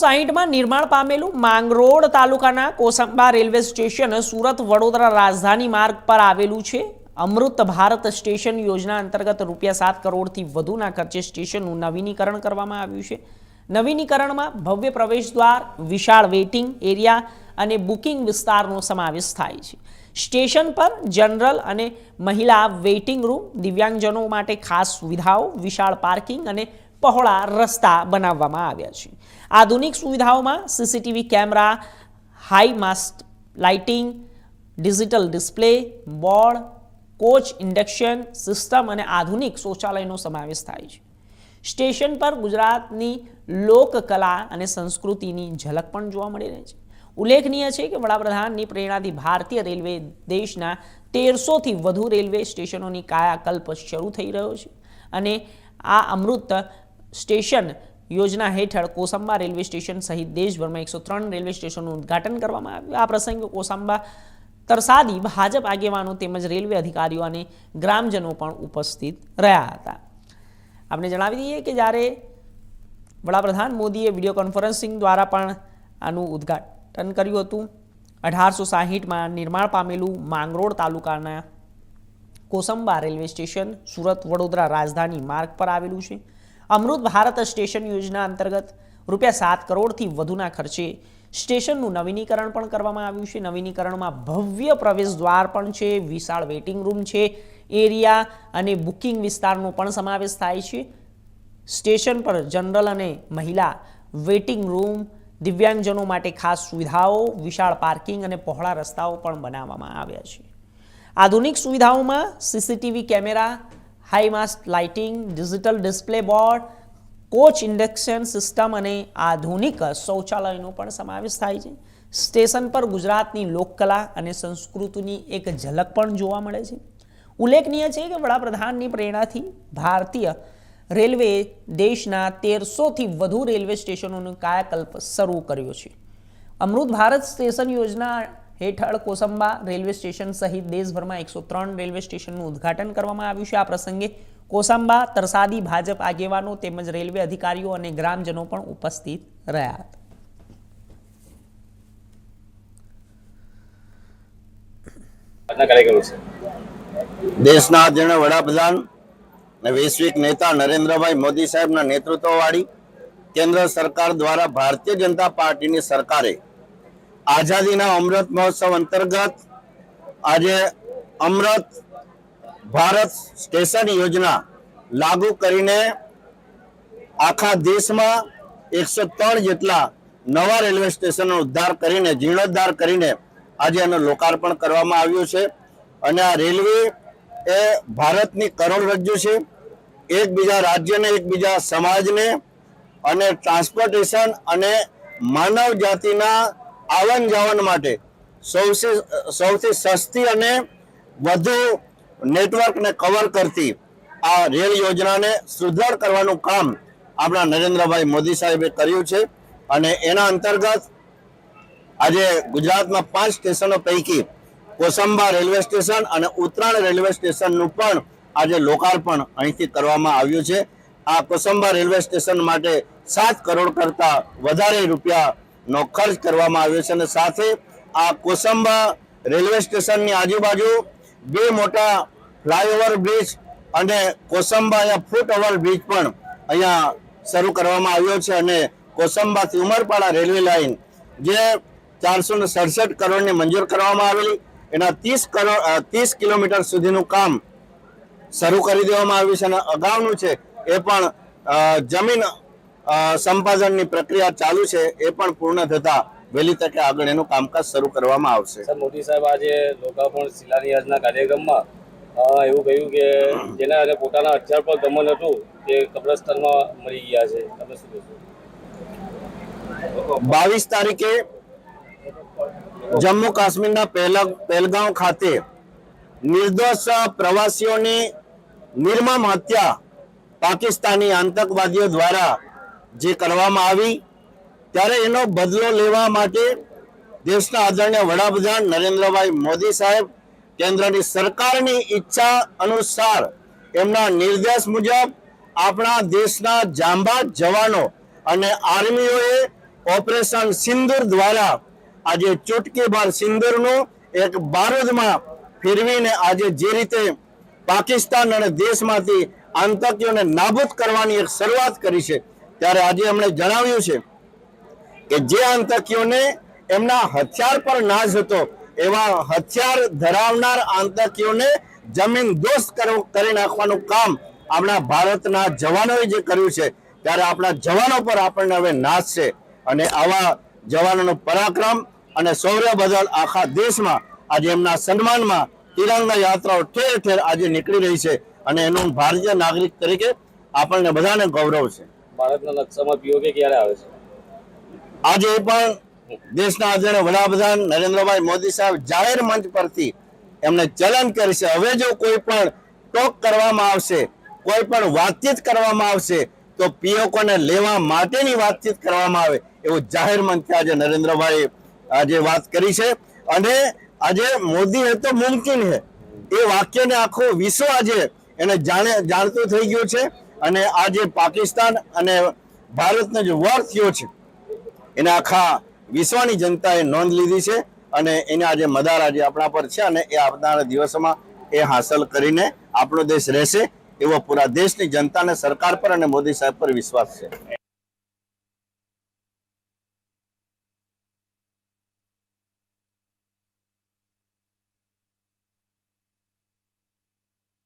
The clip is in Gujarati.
સાહીઠમાં નિર્માણ પામેલું માંગરોળ તાલુકાના કોસંબા રેલવે સ્ટેશન સુરત વડોદરા રાજધાની માર્ગ પર આવેલું છે. અમૃત ભારત સ્ટેશન યોજના અંતર્ગત રૂપિયા સાત કરોડથી વધુના ખર્ચે સ્ટેશનનું નવીનીકરણ કરવામાં આવ્યું છે. નવીનીકરણમાં ભવ્ય પ્રવેશદ્વાર વિશાળ વેઇટિંગ એરિયા અને બુકિંગ વિસ્તારનો સમાવેશ થાય છે. સ્ટેશન પર જનરલ અને મહિલા વેઇટિંગ રૂમ, દિવ્યાંગજનો માટે ખાસ સુવિધાઓ, વિશાળ પાર્કિંગ અને પહોળા રસ્તા બનાવવામાં આવ્યા છે. આધુનિક સુવિધાઓમાં CCTV camera high mast lighting digital display board coach induction system અને આધુનિક શૌચાલયનો સમાવેશ થાય છે. સ્ટેશન પર ગુજરાતની લોકકલા અને સંસ્કૃતિની ઝલક પણ જોવા મળી રહી છે. ઉલ્લેખનીય છે કે વડાપ્રધાનની પ્રેરણાથી ભારતીય રેલવે દેશના તેરસોથી વધુ રેલવે સ્ટેશનોની કાયાકલ્પ શરૂ થઈ રહ્યો છે. અને આ અમૃત સ્ટેશન યોજના હેઠળ કોસંબા રેલવે સ્ટેશન સહિત દેશભરમાં એકસો ત્રણ રેલવે સ્ટેશનનું ઉદ્ઘાટન કરવામાં આવ્યું. આ પ્રસંગે કોસંબા તરસાદી ભાજપ આગેવાનો તેમજ રેલવે અધિકારીઓ અને ગ્રામજનો પણ ઉપસ્થિત રહ્યા હતા. આપણે જણાવી દઈએ કે જ્યારે વડાપ્રધાન મોદીએ વીડિયો કોન્ફરન્સિંગ દ્વારા પણ આનું ઉદ્ઘાટન કર્યું હતું. અઢારસો સાહીઠમાં નિર્માણ પામેલું માંગરોળ તાલુકાના કોસંબા રેલવે સ્ટેશન સુરત વડોદરા રાજધાની માર્ગ પર આવેલું છે. અમૃત ભારત સ્ટેશન યોજના અંતર્ગત રૂપિયા સાત કરોડથી વધુના ખર્ચે સ્ટેશનનું નવીનીકરણ પણ કરવામાં આવ્યું છે. નવીનીકરણમાં ભવ્ય પ્રવેશ દ્વાર પણ છે, વિશાળ વેઇટિંગ રૂમ છે, એરિયા અને બુકિંગ વિસ્તારનો પણ સમાવેશ થાય છે. સ્ટેશન પર જનરલ અને મહિલા વેઇટિંગ રૂમ, દિવ્યાંગજનો માટે ખાસ સુવિધાઓ, વિશાળ પાર્કિંગ અને પહોળા રસ્તાઓ પણ બનાવવામાં આવ્યા છે. આધુનિક સુવિધાઓમાં CCTV camera high mast lighting digital display board coach induction system અને આધુનિક શૌચાલયનો પણ સમાવેશ થાય છે. સ્ટેશન પર ગુજરાતની લોકકલા અને સંસ્કૃતિની એક ઝલક પણ જોવા મળે છે. ઉલ્લેખનીય છે કે વડાપ્રધાનની પ્રેરણાથી ભારતીય રેલવે દેશના તેરસોથી વધુ રેલવે સ્ટેશનોનો કાયાકલ્પ શરૂ કર્યો છે. અમૃત ભારત સ્ટેશન યોજના હેઠળ કોસંબા રેલવે સ્ટેશન સહિત દેશભરમાં એકસો ત્રણ રેલવે સ્ટેશનનું ઉદ્ઘાટન કરવામાં આવ્યું છે. આ પ્રસંગે કોસંબા તરસાદી ભાજપ આગેવાનો તેમજ રેલવે અધિકારીઓ અને ગ્રામજનો પણ ઉપસ્થિત રહ્યા હતા. દેશના જેણે વડાપ્રધાન અને વૈશ્વિક નેતા નરેન્દ્રભાઈ મોદી સાહેબના નેતૃત્વવાળી કેન્દ્ર સરકાર દ્વારા ભારતીય જનતા પાર્ટીની સરકારે આઝાદીના અમૃત મહોત્સવ અંતર્ગત આજે અમૃત ભારત સ્ટેશન યોજના લાગુ કરીને આખા દેશમાં એકસો ત્રણ જેટલા નવા રેલવે સ્ટેશનનો ઉદ્ધાર કરીને, જીર્ણોદ્ધાર કરીને આજે એનું લોકાર્પણ કરવામાં આવ્યું છે. અને આ રેલવે એ ભારતની કરોડરજ્જુ છે. એકબીજા રાજ્યને, એકબીજા સમાજને અને ટ્રાન્સપોર્ટેશન અને માનવ જાતિના આવન જાવન માટે સૌથી સૌથી સસ્તી અને વધુ નેટવર્કને કવર કરતી આ રેલ યોજનાને સુદૃઢ કરવાનું કામ આપણા નરેન્દ્રભાઈ મોદી સાહેબે કર્યું છે. અને એના અંતર્ગત આજે ગુજરાતમાં પાંચ સ્ટેશનો પૈકી કોસંબા રેલવે સ્ટેશન અને ઉત્તરાયણ રેલવે સ્ટેશનનું પણ આજે લોકાર્પણ અહીંથી કરવામાં આવ્યું છે. આ કોસંબા રેલવે સ્ટેશન માટે સાત કરોડ કરતાં વધારે રૂપિયાનો ખર્ચ કરવામાં આવ્યો છે અને સાથે આ કોસંબા રેલવે સ્ટેશનની આજુબાજુ બે મોટા ફ્લાયઓવર બ્રિજ અને કોસંબા અહીંયા ફૂટ બ્રિજ પણ અહીંયા શરૂ કરવામાં આવ્યો છે અને કોસંબાથી ઉમરપાડા રેલવે લાઇન જે ચારસો ને સડસઠ કરોડની મંજૂર કરવામાં આવેલી, એના ત્રીસ કરોડ ત્રીસ કિલોમીટર સુધીનું કામ શરૂ કરી દેવામાં આવ્યું છે અને અગાઉનું છે એ પણ જમીન સંપાદનની પ્રક્રિયા ચાલુ છે એ પણ પૂર્ણ થતા વહેલી તકે આગળ એનું કામકાજ શરૂ કરવામાં આવશે. સર મોદી સાહેબ આજે લોકાર્પણ શિલાન્યાસના કાર્યક્રમમાં એવું કહ્યું કે જેના પોતાના હથિયાર પર ગમન હતું તે કબ્રસ્તાનમાં મરી ગયા છે. તમે શું કહેશો? બાવીસ તારીખે જમ્મુ કાશ્મીરના પહેલા પહેલગાંવ ખાતે નિર્દોષ પ્રવાસીઓની નિર્મમ હત્યા પાકિસ્તાની આતંકવાદીઓ દ્વારા જે કરવામાં આવી, ત્યારે એનો બદલો લેવા માટે દેશના આદરણીય વડાપ્રધાન નરેન્દ્રભાઈ મોદી સાહેબ કેન્દ્રની સરકારની ઈચ્છા અનુસાર એમના નિર્દેશ મુજબ આપણા દેશના જાંબા જવાનો અને આર્મીઓએ ઓપરેશન સિંદુર દ્વારા આજે ચૂટકીભર સિંદુરનું એક બારૂદમાં ફેરવીને આજે જે રીતે પાકિસ્તાન અને દેશમાંથી આતંકીઓને નાબૂદ કરવાની એક શરૂઆત કરી છે ત્યારે આજે એમણે જણાવ્યું છે કે જે આતંકીઓને એમના હથિયાર પર નાશ હતો, એવા હથિયાર ધરાવનાર આતંકીઓને જમીન દોસ્ત કરો- નાખવાનું કામ આપણા ભારતના જવાનોએ જે કર્યું છે, ત્યારે આપણા જવાનો પર આપણને હવે નાશ છે. અને આવા જવાનોનો પરાક્રમ અને શૌર્ય બદલ આખા દેશમાં આજે એમના સન્માનમાં તિરંગા યાત્રાઓ ઠેર ઠેર આજે નીકળી રહી છે. અને એનું ભારતીય નાગરિક તરીકે આપણને બધાને ગૌરવ છે. ભારતના નકશામાં પીઓકે ક્યારે આવે છે? આજે પણ દેશના આદરણીય વડાપ્રધાન નરેન્દ્રભાઈ મોદી સાહેબ જાહેર મંચ પરથી એમને ચલન કરી છે. હવે જો કોઈ પણ ટોક કરવામાં આવશે, કોઈ પણ વાતચીત કરવામાં આવશે, તો પીઓકોને લેવા માટેની વાતચીત કરવામાં આવે એવું જાહેર મંચથી આજે નરેન્દ્રભાઈ આજે વાત કરી છે. અને આજે મોદી હે તો મુમકિન હે. એ વાક્યને આખો વિશ્વ આજે એને જાણે જાણતું થઈ ગયું છે. અને આજે પાકિસ્તાન અને ભારતનો જે વોર થયો છે, એને આખા વિશ્વની જનતાએ નોંધ લીધી છે અને એને આજે મદાર આજે આપણા પર છે અને એ આવનારા દિવસોમાં એ હાંસલ કરીને આપણો દેશ રહેશે એવો પૂરા દેશની જનતાને સરકાર પર અને મોદી સાહેબ પર વિશ્વાસ છે.